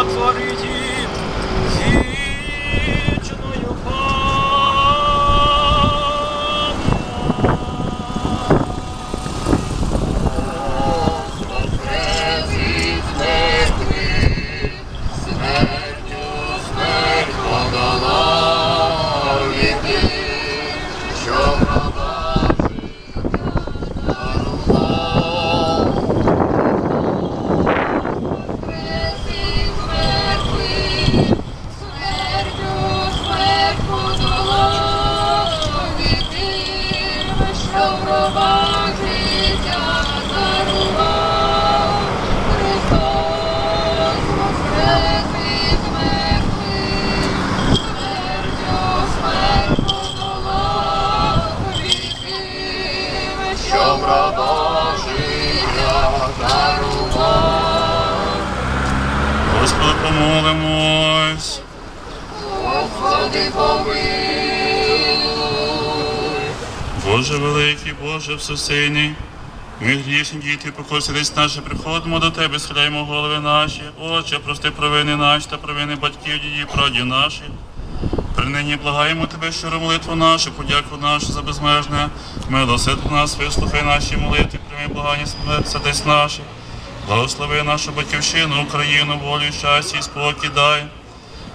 сотворите. Помолимось. Господи, Боже великий, Боже всесильний, ми грішні діти, покорся десь наші, приходимо до Тебе, схиляємо голови наші, Отче, прости провини наші та провини батьків, дідів, прадів наших. Принині благаємо Тебе, щиро молитву нашу, подяку нашу за безмежне, милосерд нас, вислухай наші молитви, прийми благання сердець наших. Благослови нашу батьківщину, Україну, волю, щастя і спокій дай.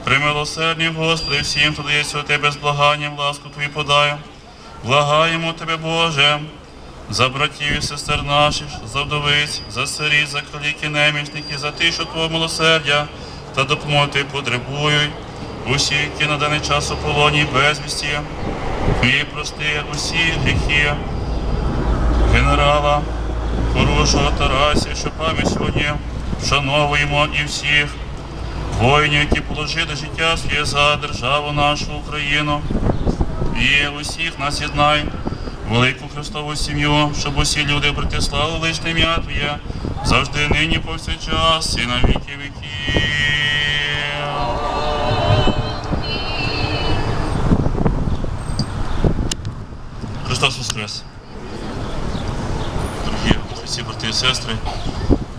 Примилосердні, Господи, всім, хто дається у Тебе з благанням, ласку Твою подай. Благаємо Тебе, Боже, за братів і сестер наших, за вдовиць, за сиріт, за каліки, немічники, за тих, що Твого милосердя та допомоги Ти потребують. Усі, які на даний час у полоні безвісті, і прости усі гріхи генерала хорошого Тарасі, що пам'ять сьогодні вшановуємо і всіх воїнів, які положили життя своє за державу нашу Україну. І усіх нас єднай, велику Христову сім'ю, щоб усі люди брати славу личне ім'я завжди нині повсякчас і на віки віків. Христос Воскрес! Брати і сестри,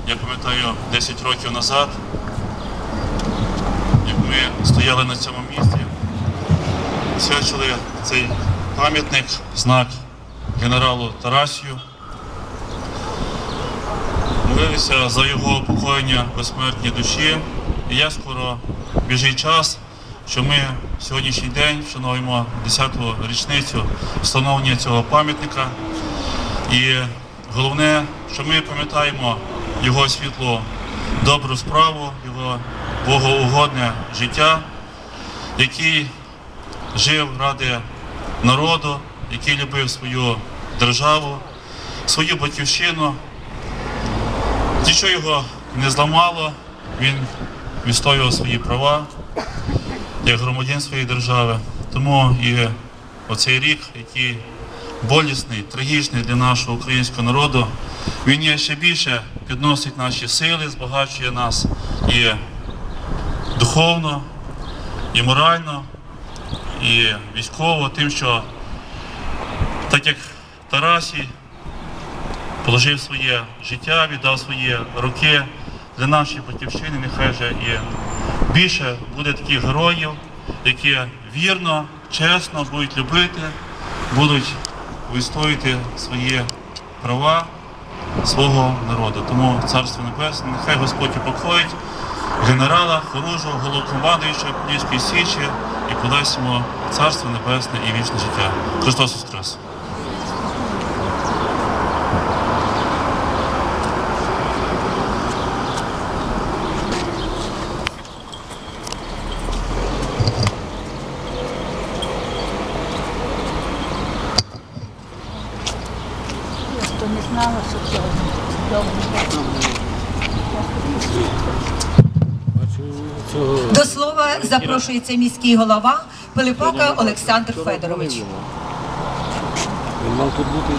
я пам'ятаю 10 років назад, як ми стояли на цьому місці, свячили цей пам'ятник, знак генералу Тарасію. Молилися за його упокоєння безсмертній душі. І я скоро біжить час, що ми сьогоднішній день вшановуємо 10-ту річницю встановлення цього пам'ятника. І головне, що ми пам'ятаємо його світлу добру справу, його богоугодне життя, який жив ради народу, який любив свою державу, свою батьківщину. Нічого його не зламало, він відстоював свої права як громадян своєї держави. Тому і оцей рік, який болісний, трагічний для нашого українського народу, він є ще більше підносить наші сили, збагачує нас і духовно, і морально, і військово, тим, що так як Тарасій положив своє життя, віддав свої роки для нашої батьківщини, нехай же і більше буде таких героїв, які вірно, чесно будуть любити, будуть вистояти свої права свого народу. Тому Царство Небесне, нехай Господь упокоїть генерала, хоружого, головкомандуючого Подільської Січі і подасть йому Царство Небесне і вічне життя. Христос Воскрес! Я то не знала, що це довго. До слова запрошується міський голова Пилипака Олександр Федорович. Він мав тут бути.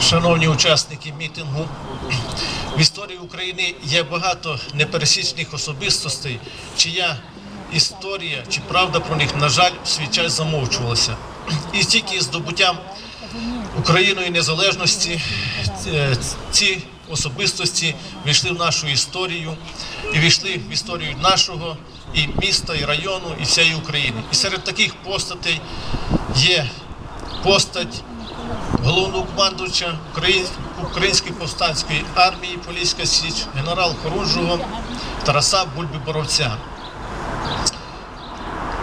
Шановні учасники мітингу, в історії України є багато непересічних особистостей, чия історія чи правда про них, на жаль, в свій час замовчувалася. І тільки з здобуттям Україною незалежності е, ці особистості війшли в нашу історію і війшли в історію нашого і міста, і району, і всієї України. І серед таких постатей є постать головнокомандувача Україн- Української повстанської армії Поліська Січ, генерал Хорунжого Тараса Бульби Боровця.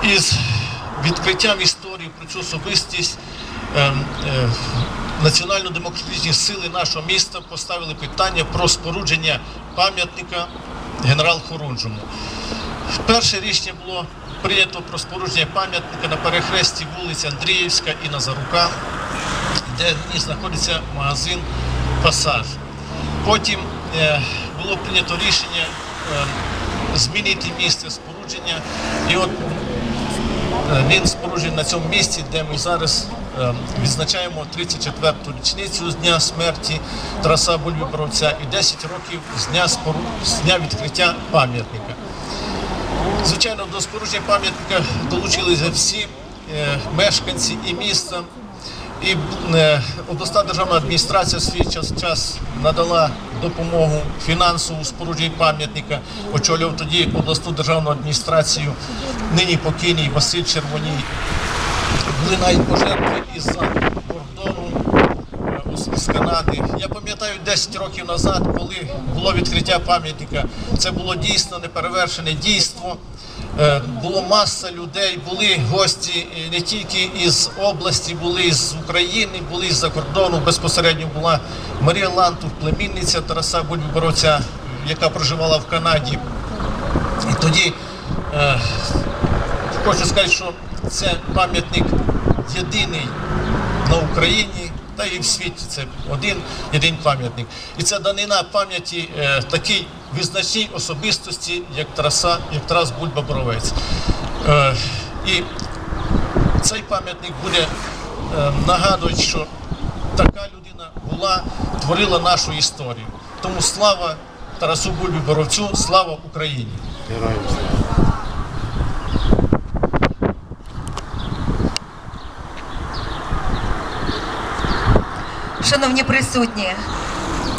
Із відкриттям історії про цю особистість ем, е, національно-демократичні сили нашого міста поставили питання про спорудження пам'ятника генерал Хорунжому. Перше рішення було прийнято про спорудження пам'ятника на перехресті вулиць Андріївська і Назарука, де знаходиться магазин Пасаж. Потім е, було прийнято рішення е, змінити місце спорудження. І от е, він споруджений на цьому місці, де ми зараз відзначаємо 34-ту річницю з дня смерті Тараса Бульби Боровця і 10 років з дня, спору- з дня відкриття пам'ятника. Звичайно, до спорудження пам'ятника долучилися всі е, мешканці і міста. І е, обласна державна адміністрація в свій час, час надала допомогу фінансову спорудженні пам'ятника. Очолював тоді обласну державну адміністрацію, нині покійний Василь Червоній. Були навіть пожертви із-за кордону е, з Канади. Я пам'ятаю 10 років назад, коли було відкриття пам'ятника, це було дійсно неперевершене дійство. Е, Було маса людей, були гості е, не тільки із області, були з України, були з-за кордону. Безпосередньо була Марія Лантух, племінниця Тараса Бульборовця, яка проживала в Канаді. І тоді е, хочу сказати, що це пам'ятник єдиний на Україні та і в світі. Це один єдиний пам'ятник. І це данина пам'яті е, такій визначній особистості, як Тараса, як Тарас Бульба Боровець. Е, і цей пам'ятник буде е, нагадувати, що така людина була, творила нашу історію. Тому слава Тарасу Бульбі Боровцю, слава Україні! Героям слава. Шановні присутні,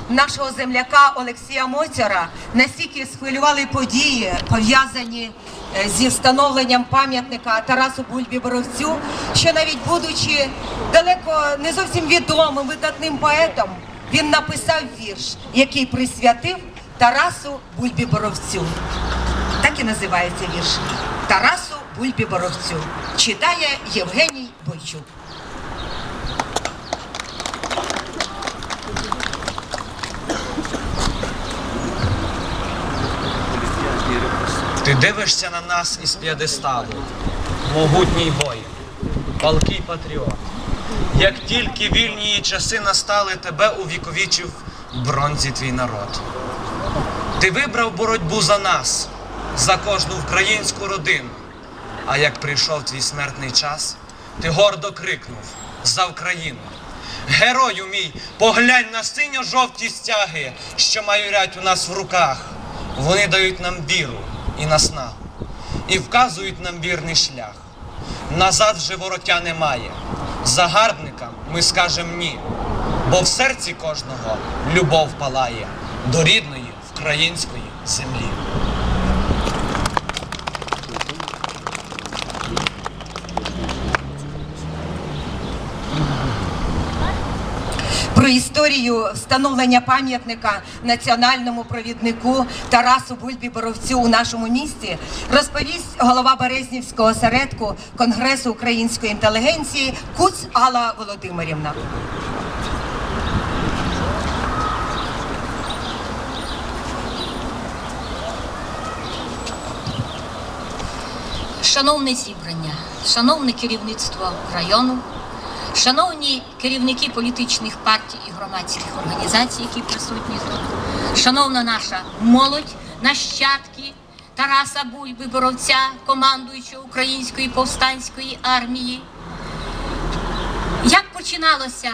нашого земляка Олексія Моцяра настільки схвилювали події, пов'язані е, зі встановленням пам'ятника Тарасу Бульбі Боровцю, що навіть будучи далеко не зовсім відомим видатним поетом, він написав вірш, який присвятив Тарасу Бульбі Боровцю. Так і називається вірш Тарасу Бульбі Боровцю. Читає Євгеній Бойчук. Ти дивишся на нас із п'єдесталу, могутній воїн, палкий патріот. Як тільки вільні часи настали, тебе увіковічив бронзі твій народ. Ти вибрав боротьбу за нас, за кожну українську родину. А як прийшов твій смертний час, ти гордо крикнув за Україну. Герою мій, поглянь на синьо-жовті стяги, що майорять у нас в руках. Вони дають нам віру і наснагу, і вказують нам вірний шлях. Назад вже вороття немає. Загарбникам ми скажемо ні, бо в серці кожного любов палає до рідної української землі. Про історію встановлення пам'ятника національному провіднику Тарасу Бульбі Боровцю у нашому місті розповість голова Березнівського осередку Конгресу української інтелігенції Куц Алла Володимирівна. Шановне зібрання, шановне керівництво району, шановні керівники політичних партій і громадських організацій, які присутні тут, шановна наша молодь, нащадки Тараса Бульби, боровця, командуючого Української повстанської армії. Як починалася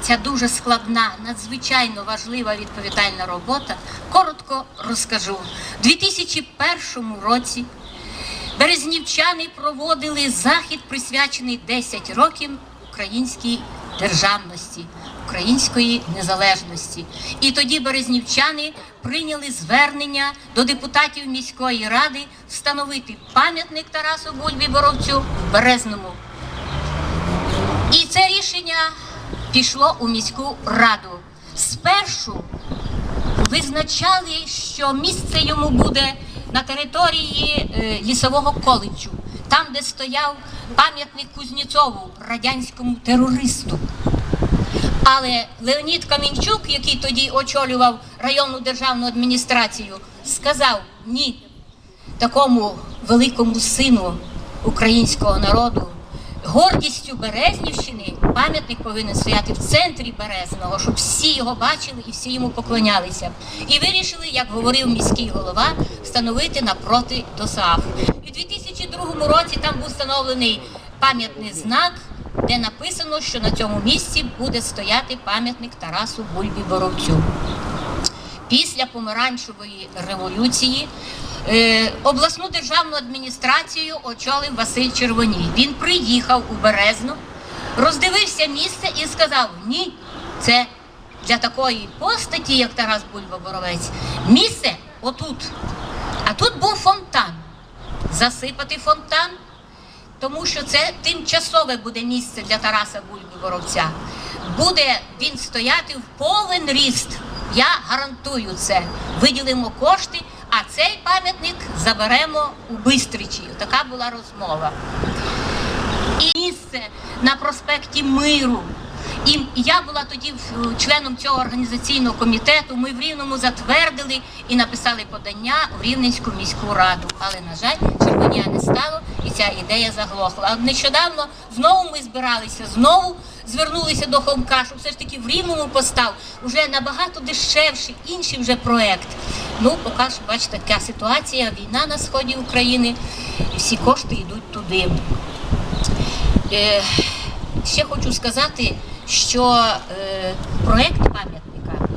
ця дуже складна, надзвичайно важлива відповідальна робота, коротко розкажу. У 2001 році Березнівчани проводили захід, присвячений 10 років українській державності, української незалежності. І тоді березнівчани прийняли звернення до депутатів міської ради встановити пам'ятник Тарасу Бульбі Боровцю в Березному. І це рішення пішло у міську раду. Спершу визначали, що місце йому буде на території е, лісового коледжу, там, де стояв пам'ятник Кузнєцову, радянському терористу. Але Леонід Камінчук, який тоді очолював районну державну адміністрацію, сказав ні такому великому сину українського народу. Гордістю Березнівщини пам'ятник повинен стояти в центрі Березного, щоб всі його бачили і всі йому поклонялися. І вирішили, як говорив міський голова, встановити напроти ДОСААФ. І у 2002 році там був встановлений пам'ятний знак де написано, що на цьому місці буде стояти пам'ятник Тарасу Бульбі Боровцю. Після помаранчевої революції обласну державну адміністрацію очолив Василь Червоній. Він приїхав у Березну, роздивився місце і сказав: ні, це для такої постаті, як Тарас Бульба Боровець, місце отут. А тут був фонтан. Засипати фонтан, тому що це тимчасове буде місце для Тараса Бульби Боровця. Буде він стояти в повен ріст. Я гарантую це. Виділимо кошти, а цей пам'ятник заберемо у Бистричі. Така була розмова. І місце на проспекті Миру. І я була тоді членом цього організаційного комітету. Ми в Рівному затвердили і написали подання в Рівненську міську раду. Але, на жаль, червоня не стало і ця ідея заглохла. А нещодавно знову ми збиралися, знову звернулися до Хомка, щоб все ж таки в Рівному постав уже набагато дешевший, інший вже проект. Ну, поки що, бачите, така ситуація, війна на сході України, і всі кошти йдуть туди. Е, ще хочу сказати, що е, проект пам'ятника,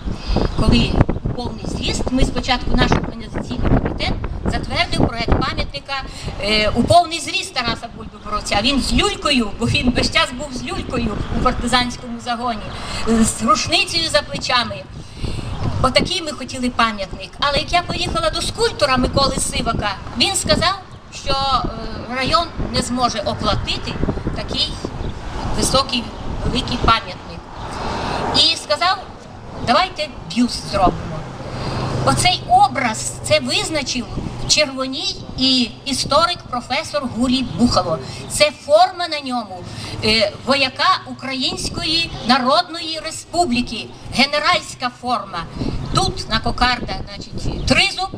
коли повний з'їзд, ми спочатку наш організаційний комітет затвердив проект пам'ятника е, у повний зріст Тараса Бульби Боровця. Він з люлькою, бо він весь час був з люлькою у партизанському загоні, з рушницею за плечами. Отакий ми хотіли пам'ятник. Але як я поїхала до скульптора Миколи Сивака, він сказав, що е, район не зможе оплатити такий високий великий пам'ятник. І сказав, давайте бюст зробимо. Оцей образ це визначив Червоній і історик професор Гурій Бухало. Це форма на ньому е, вояка Української Народної Республіки, генеральська форма. Тут на кокарда, значить, тризуб,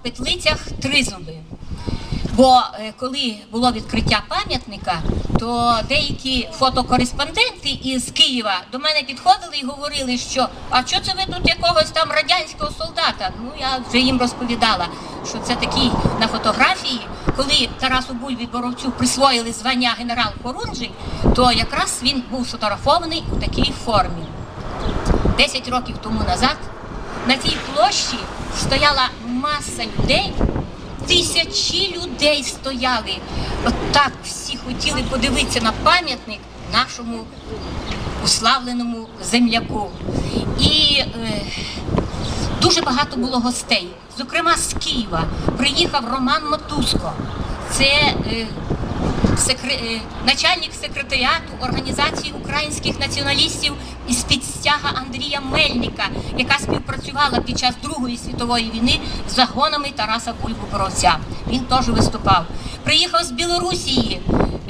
в петлицях тризуби. Бо е, коли було відкриття пам'ятника, то деякі фотокореспонденти із Києва до мене підходили і говорили, що а що це ви тут якогось там радянського солдата? Ну я вже їм розповідала, що це такий на фотографії, коли Тарасу Бульбі Боровцю присвоїли звання генерал Хорунжий, то якраз він був сфотографований у такій формі. Десять років тому назад на цій площі стояла маса людей. Тисячі людей стояли. От так всі хотіли подивитися на пам'ятник нашому уславленому земляку. І е, дуже багато було гостей. Зокрема, з Києва приїхав Роман Матуско. Це е, секре... е, начальник секретаріату Організації українських націоналістів із підстяга Андрія Мельника, яка співпрацювала під час Другої світової війни з загонами Тараса Бульбу Боровця. Він теж виступав. Приїхав з Білорусії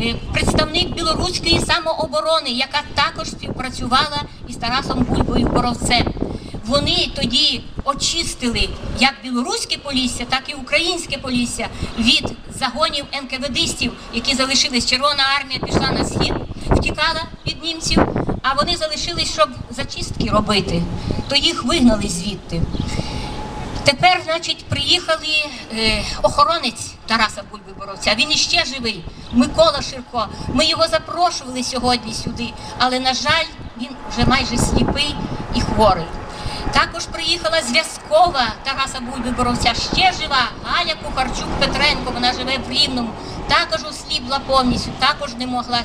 е, представник білоруської самооборони, яка також співпрацювала із Тарасом Бульбою Боровцем. Вони тоді очистили як білоруське полісся, так і українське полісся від загонів НКВДистів, які залишились. Червона армія пішла на схід, втікала від німців, а вони залишились, щоб зачистки робити. То їх вигнали звідти. Тепер, значить, приїхали е, охоронець Тараса Бульби Боровця. Він іще живий, Микола Ширко. Ми його запрошували сьогодні сюди, але, на жаль, він вже майже сліпий і хворий. Також приїхала зв'язкова Тараса Бульби Боровця, ще жива, Галя Кухарчук Петренко, вона живе в Рівному, також осліпла повністю, також не могла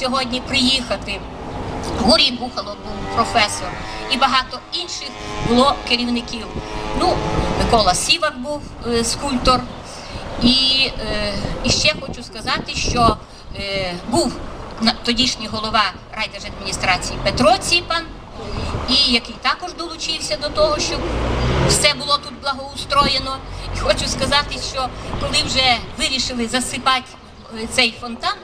сьогодні приїхати. Гурій Бухало був професор і багато інших було керівників. Ну, Микола Сівак був е, скульптор. І, е, і ще хочу сказати, що е, був тодішній голова райдержадміністрації Петро Ціпан, і який також долучився до того, щоб все було тут благоустроєно. І хочу сказати, що коли вже вирішили засипати е, цей фонтан,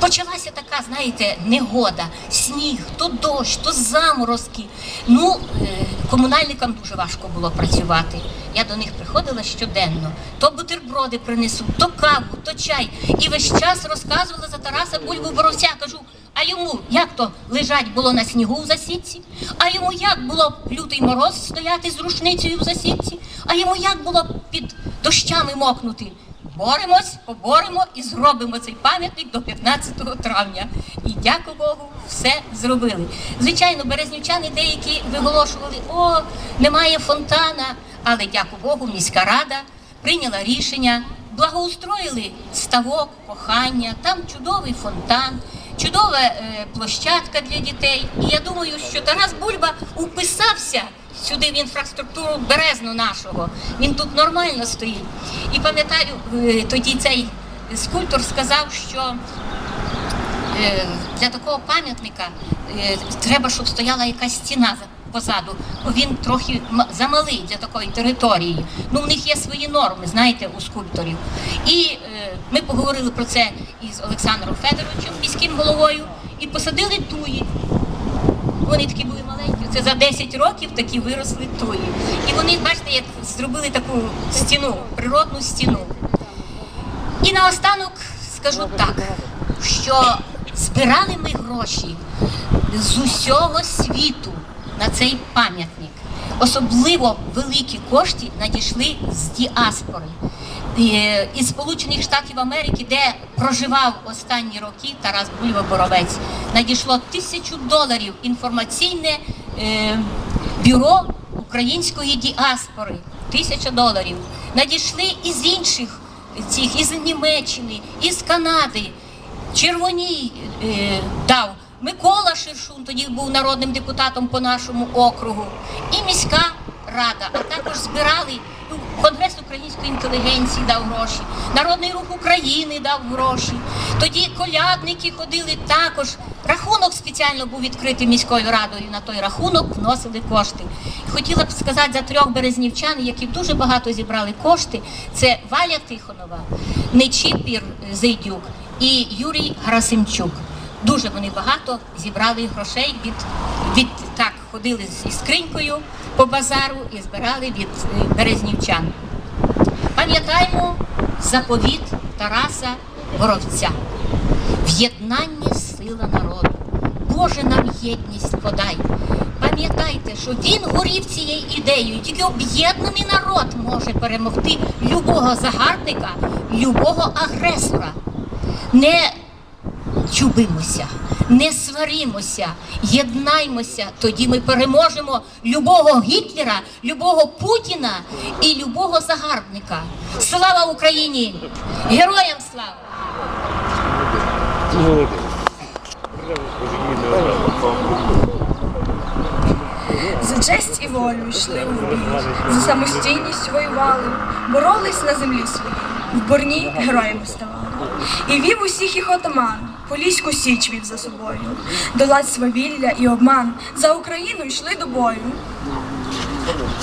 почалася така, знаєте, негода, сніг, то дощ, то заморозки. Ну, е, комунальникам дуже важко було працювати. Я до них приходила щоденно. То бутерброди принесуть, то каву, то чай. І весь час розказувала за Тараса Бульбу Боровця. Кажу, а йому як то лежать було на снігу в засідці? А йому як було в лютий мороз стояти з рушницею в засідці? А йому як було б під дощами мокнути? боремось, поборемо і зробимо цей пам'ятник до 15 травня. І дякую Богу, все зробили. Звичайно, березнівчани деякі виголошували, о, немає фонтана, але дякую Богу, міська рада прийняла рішення, благоустроїли ставок, кохання, там чудовий фонтан, чудова е, площадка для дітей. І я думаю, що Тарас Бульба уписався сюди в інфраструктуру березну нашого. Він тут нормально стоїть. І пам'ятаю, е, тоді цей скульптор сказав, що е, для такого пам'ятника треба, щоб стояла якась стіна позаду, він трохи замалий для такої території. Ну, в них є свої норми, знаєте, у скульпторів. І е, ми поговорили про це із Олександром Федоровичем, міським головою, і посадили туї. Вони такі були маленькі. Це за 10 років такі виросли туї. І вони, бачите, як зробили таку стіну, природну стіну. І наостанок скажу так, що збирали ми гроші з усього світу на цей пам'ятник. Особливо великі кошти надійшли з діаспори. Е, Із Сполучених Штатів Америки, де проживав останні роки Тарас Бульба Боровець, надійшло тисячу доларів інформаційне е, бюро української діаспори. Тисяча доларів. Надійшли із інших цих, із Німеччини, із Канади. Червоній е, дав Микола Шершун, тоді був народним депутатом по нашому округу, і міська рада, а також збирали ну, Конгрес української інтелігенції дав гроші, Народний рух України дав гроші. Тоді колядники ходили також. Рахунок спеціально був відкритий міською радою. На той рахунок вносили кошти. Хотіла б сказати за трьох березнівчан, які дуже багато зібрали кошти. Це Валя Тихонова, Нечіпір Зайдюк і Юрій Грасимчук. Дуже вони багато зібрали грошей від, від так, ходили зі скринькою по базару і збирали від е, березнівчан. Пам'ятаємо заповіт Тараса Боровця. В єднанні сила народу. Боже нам єдність подай. Пам'ятайте, що він горів цією ідеєю. Тільки об'єднаний народ може перемогти любого загарбника, любого агресора. Не чубимося, не сваримося, єднаймося, тоді ми переможемо любого Гітлера, любого Путіна і любого загарбника. Слава Україні! Героям слава! За честь і волю йшли у бій, за самостійність воювали, боролись на землі своїй, в борні героями ставали. І вів усіх їх отаман, Поліську січ вів за собою, долать свавілля і обман, за Україну йшли до бою.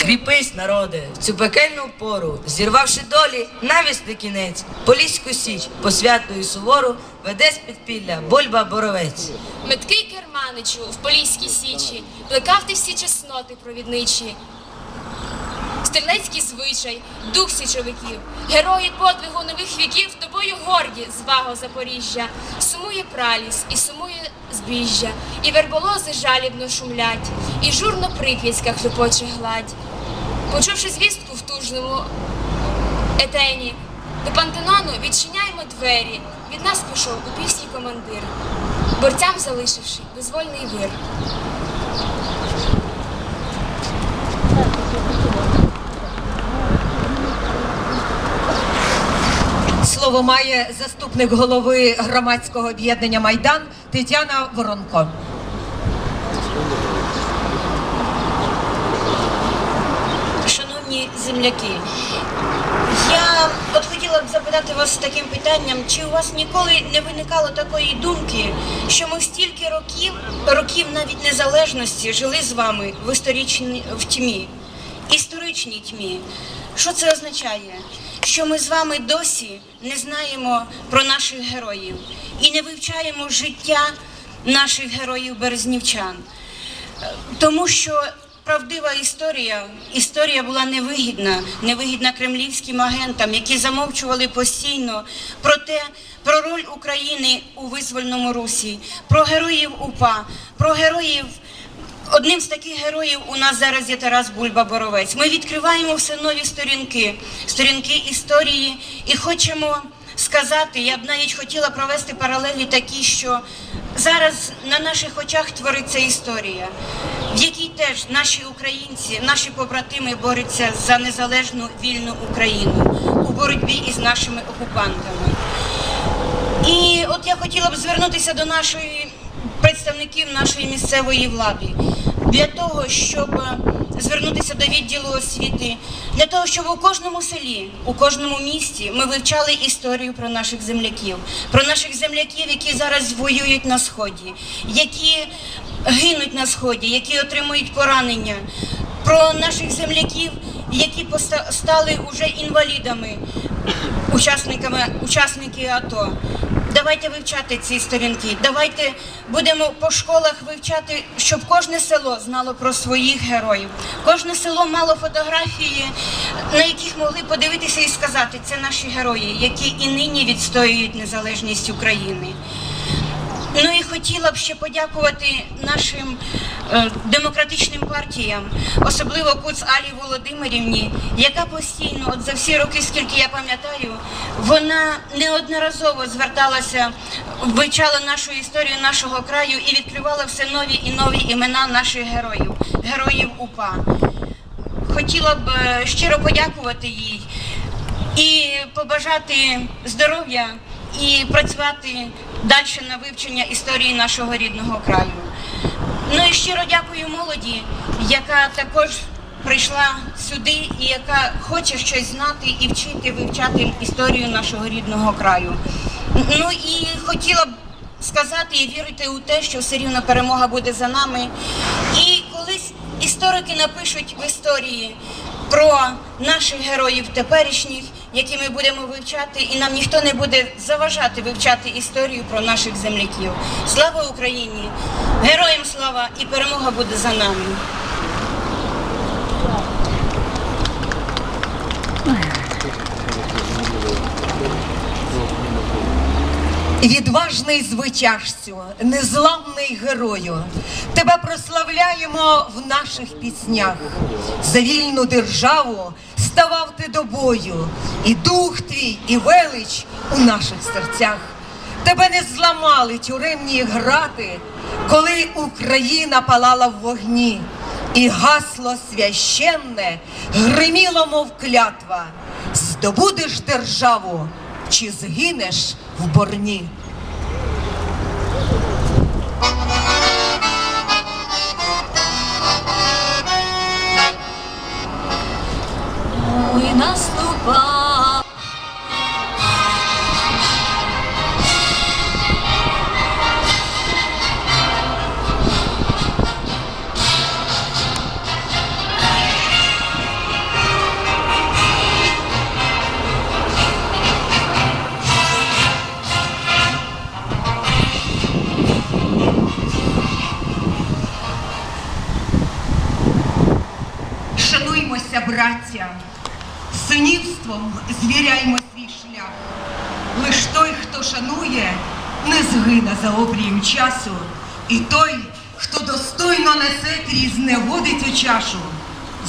Кріпись, народе, в цю пекельну пору, зірвавши долі, навісний кінець, Поліську січ, посвятою сувору, веде з підпілля Бульба Боровець. Меткий керманичу в Поліській січі, плекав ти всі чесноти провідничі. Стрілецький звичай, дух січовиків, герої подвигу нових віків, тобою горді зваго Запоріжжя, сумує праліс і сумує збіжжя, і верболози жалібно шумлять, і журно прип'яцька хлюпоче гладь. Почувши звістку в тужному етені, до пантенону відчиняємо двері. Від нас пішов у пісні командир, борцям залишивши безвольний вир. Слово має заступник голови громадського об'єднання Майдан Тетяна Воронко. Шановні земляки, я от хотіла б запитати вас таким питанням, чи у вас ніколи не виникало такої думки, що ми стільки років, років навіть незалежності жили з вами в історичній в тьмі, історичній тьмі. Що це означає? Що ми з вами досі не знаємо про наших героїв і не вивчаємо життя наших героїв березнівчан. Тому що правдива історія, історія була невигідна, невигідна кремлівським агентам, які замовчували постійно про те, про роль України у визвольному русі, про героїв УПА, про героїв Одним з таких героїв у нас зараз є Тарас Бульба Боровець. Ми відкриваємо все нові сторінки, сторінки історії і хочемо сказати, я б навіть хотіла провести паралелі такі, що зараз на наших очах твориться історія, в якій теж наші українці, наші побратими борються за незалежну вільну Україну у боротьбі із нашими окупантами. І от я хотіла б звернутися до нашої представників нашої місцевої влади для того, щоб е, звернутися до відділу освіти, для того, щоб у кожному селі, у кожному місті ми вивчали історію про наших земляків, про наших земляків, які зараз воюють на сході, які гинуть на сході, які отримують поранення, про наших земляків, які стали уже інвалідами, учасниками учасники АТО. Давайте вивчати ці сторінки. Давайте будемо по школах вивчати, щоб кожне село знало про своїх героїв. Кожне село мало фотографії, на яких могли подивитися і сказати, це наші герої, які і нині відстоюють незалежність України. Ну і хотіла б ще подякувати нашим е, демократичним партіям, особливо Куц Алі Володимирівні, яка постійно, от за всі роки, скільки я пам'ятаю, вона неодноразово зверталася, вивчала нашу історію нашого краю і відкривала все нові і нові імена наших героїв, героїв УПА. Хотіла б е, щиро подякувати їй і побажати здоров'я і працювати далі на вивчення історії нашого рідного краю. Ну і щиро дякую молоді, яка також прийшла сюди і яка хоче щось знати і вчити, вивчати історію нашого рідного краю. Ну і хотіла б сказати і вірити у те, що все рівно перемога буде за нами. І колись історики напишуть в історії про наших героїв теперішніх, які ми будемо вивчати, і нам ніхто не буде заважати вивчати історію про наших земляків. Слава Україні! Героям слава і перемога буде за нами. Відважний звитяжцю, незламний герою, тебе прославляємо в наших піснях. За вільну державу ставав ти до бою, і дух твій, і велич у наших серцях. Тебе не зламали тюремні грати, коли Україна палала в вогні, і гасло священне гриміло, мов клятва. Здобудеш державу чи згинеш в борні. Well,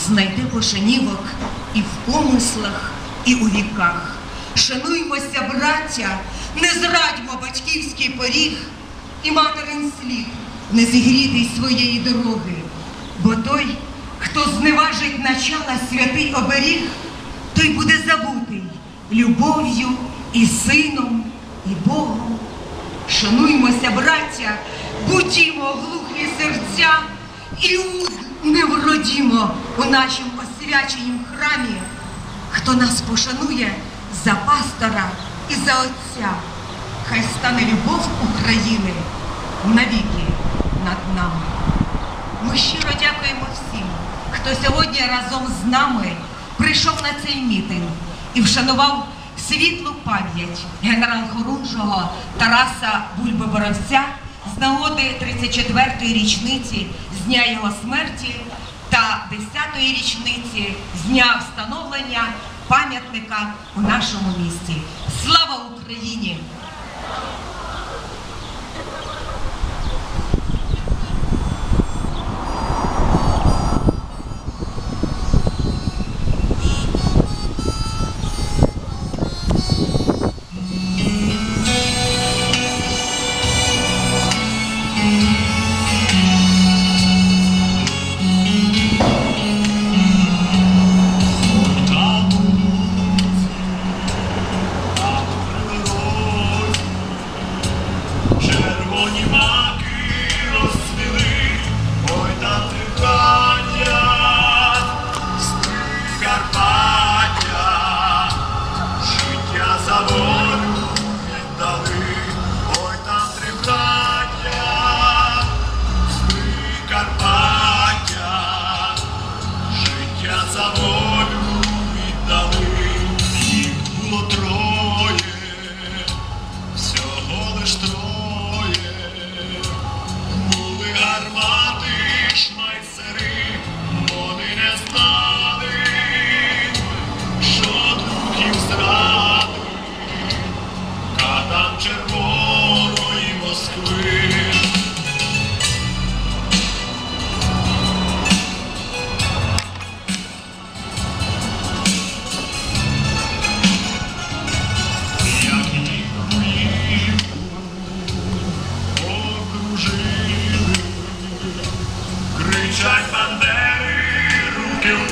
знайде пошанівок і в помислах, і у віках. Шануймося, браття, не зрадьмо батьківський поріг і материн слід, не зігрітий своєї дороги, бо той, хто зневажить начала святий оберіг, той буде забутий любов'ю і сином, і Богом. Шануймося, браття, будімо глухі серця і уд не вродімо у нашому освяченім храмі. Хто нас пошанує за пастора і за отця, хай стане любов України навіки над нами. Ми щиро дякуємо всім, хто сьогодні разом з нами прийшов на цей мітинг і вшанував світлу пам'ять генерал-хорунжого Тараса Бульби-Боровця нагоди 34-ї річниці з дня його смерті та 10-ї річниці з дня встановлення пам'ятника у нашому місті. Слава Україні!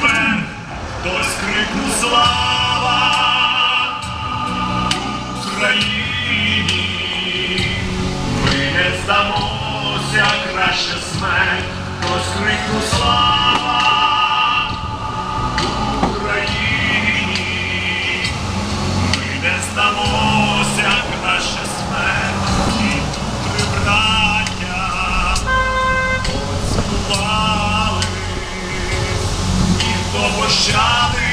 Вверх, хтось крикнув слава Україні, ми не здамося, краще смерть, хтось крикнув слава. rochado